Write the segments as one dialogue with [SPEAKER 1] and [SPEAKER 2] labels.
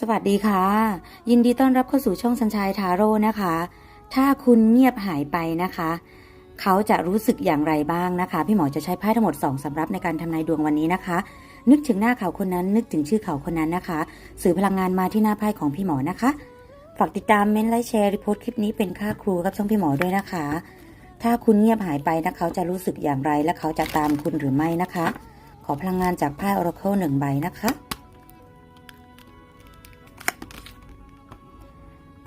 [SPEAKER 1] สวัสดีค่ะ ยินดีต้อนรับเข้าสู่ช่องสัญชัยทาโร่นะคะ ถ้าคุณเงียบหายไปนะคะ เขาจะรู้สึกอย่างไรบ้างนะคะ พี่หมอจะใช้ไพ่ทั้งหมด2สำรับในการทำนายดวงวันนี้นะคะ นึกถึงหน้าเขาคนนั้นนึกถึงชื่อเขาคนนั้นนะคะ สื่อพลังงานมาที่หน้าไพ่ของพี่หมอนะคะฝากติดตามเม้นท์ไลค์แชร์รีโพสต์คลิปนี้เป็นค่าครูกับช่องพี่หมอด้วยนะคะ ถ้าคุณเงียบหายไปนะเขาจะรู้สึกอย่างไรและเขาจะตามคุณหรือไม่นะคะ ขอพลังงานจากไพ่ Oracle หนึ่งใบนะคะ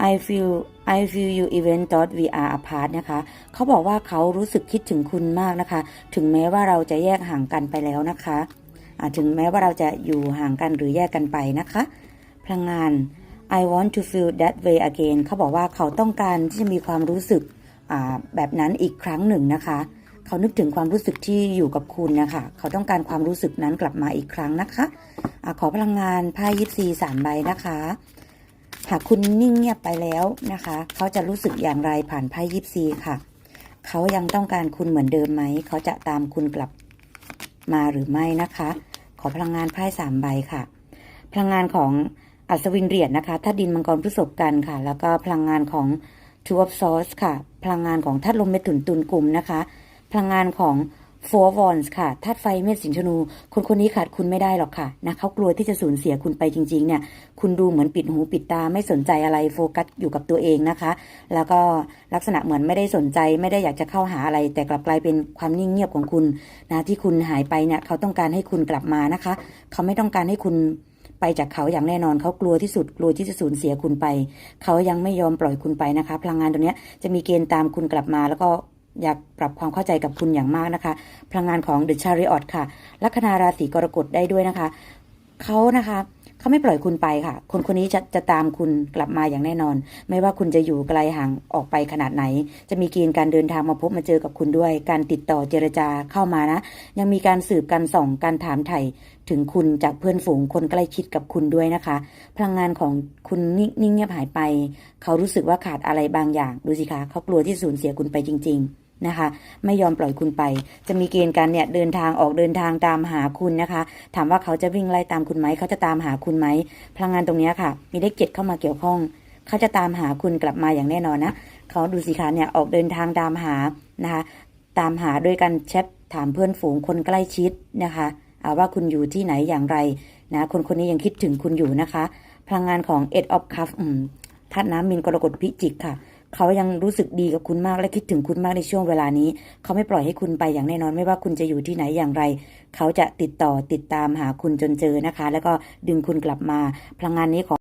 [SPEAKER 1] I feel I feel you even thought we are apart นะคะ เขาบอกว่าเขารู้สึกคิดถึงคุณมากนะคะ ถึงแม้ว่าเราจะแยกห่างกันไปแล้วนะคะถึงแม้ว่าเราจะอยู่ห่างกันหรือแยกกันไปนะคะ พลังงาน I want to feel that way again เขาบอกว่าเขาต้องการที่จะมีความรู้สึกแบบนั้นอีกครั้งหนึ่งนะคะ เขานึกถึงความรู้สึกที่อยู่กับคุณนะคะ เขาต้องการความรู้สึกนั้นกลับมาอีกครั้งนะคะอะขอพลังงานไพ่ยิปซีสามใบนะคะ หากคุณนิ่งเงียบไปแล้วนะคะ เขาจะรู้สึกอย่างไรผ่านไพ่ยิปซีค่ะ เขายังต้องการคุณเหมือนเดิมไหม เขาจะตามคุณกลับมาหรือไม่นะคะ ขอพลังงานไพ่สามใบค่ะ พลังงานของอัศวินเหรียญนะคะธาตุดินมังกรพฤษภกันค่ะ แล้วก็พลังงานของ Two of Swords ค่ะ พลังงานของธาตุลมเมถุนตุลกลุ่มนะคะ พลังงานของ Four Wands ค่ะธาตุไฟเมษสิงห์ธนู คนคนนี้ขาดคุณไม่ได้หรอกค่ะนะเขากลัวที่จะสูญเสียคุณไปจริง ๆ เนี่ย คุณดูเหมือนปิดหูปิดตาไม่สนใจอะไรโฟกัสอยู่กับตัวเองนะคะ แล้วก็ลักษณะเหมือนไม่ได้สนใจไม่ได้อยากจะเข้าหาอะไร แต่กลับกลายเป็นความนิ่งเงียบของคุณนะที่คุณหายไปเนี่ยเขาต้องการให้คุณกลับมานะคะ เขาไม่ต้องการให้คุณไปจากเขาอย่างแน่นอนเขากลัวที่สุดกลัวที่จะสูญเสียคุณไป เขายังไม่ยอมปล่อยคุณไปนะคะ พลังงานตัวเนี้ยจะมีเกณฑ์ตามคุณกลับมาแล้วก็ อยากปรับความเข้าใจกับคุณอย่างมากนะคะ พลังงานของ The Chariot ค่ะ ลัคนาราศีกรกฎได้ด้วยนะคะ เขานะคะเขาไม่ปล่อยคุณไปค่ะ คนคนนี้จะจะตามคุณกลับมาอย่างแน่นอน ไม่ว่าคุณจะอยู่ไกลห่างออกไปขนาดไหน จะมีเกณฑ์การเดินทางมาพบมาเจอกับคุณด้วย การติดต่อเจรจาเข้ามานะ ยังมีการสืบการส่องการถามไถ่ถึงคุณจากเพื่อนฝูงคนใกล้ชิดกับคุณด้วยนะคะ พลังงานของคุณนิ่งนิ่งเงียบหายไป เขารู้สึกว่าขาดอะไรบางอย่าง ดูสิคะเขากลัวที่สูญเสียคุณไปจริง ๆ นะคะ ไม่ยอมปล่อยคุณไป จะมีเกณฑ์การเนี่ยเดินทางออกเดินทางตามหาคุณนะคะ ถามว่าเขาจะวิ่งไล่ตามคุณไหมเขาจะตามหาคุณไหมพลังงานตรงนี้ค่ะ มีเลขเจ็ดเข้ามาเกี่ยวข้อง เขาจะตามหาคุณกลับมาอย่างแน่นอนนะเขาดูสิคะเนี่ยออกเดินทางตามหานะคะ ตามหาด้วยกันแชทถามเพื่อนฝูงคนใกล้ชิดนะคะอ่าว่าคุณอยู่ที่ไหนอย่างไรนะคนคนนี้ยังคิดถึงคุณอยู่นะคะ พลังงานของ Eight of Cups อืมธาตุน้ำมินกรกฎพิจิกค่ะ เขายังรู้สึกดีกับคุณมากและคิดถึงคุณมากในช่วงเวลานี้ เขาไม่ปล่อยให้คุณไปอย่างแน่นอนไม่ว่าคุณจะอยู่ที่ไหนอย่างไร เขาจะติดต่อติดตามหาคุณจนเจอนะคะ แล้วก็ดึงคุณกลับมา พลังงานนี้ของ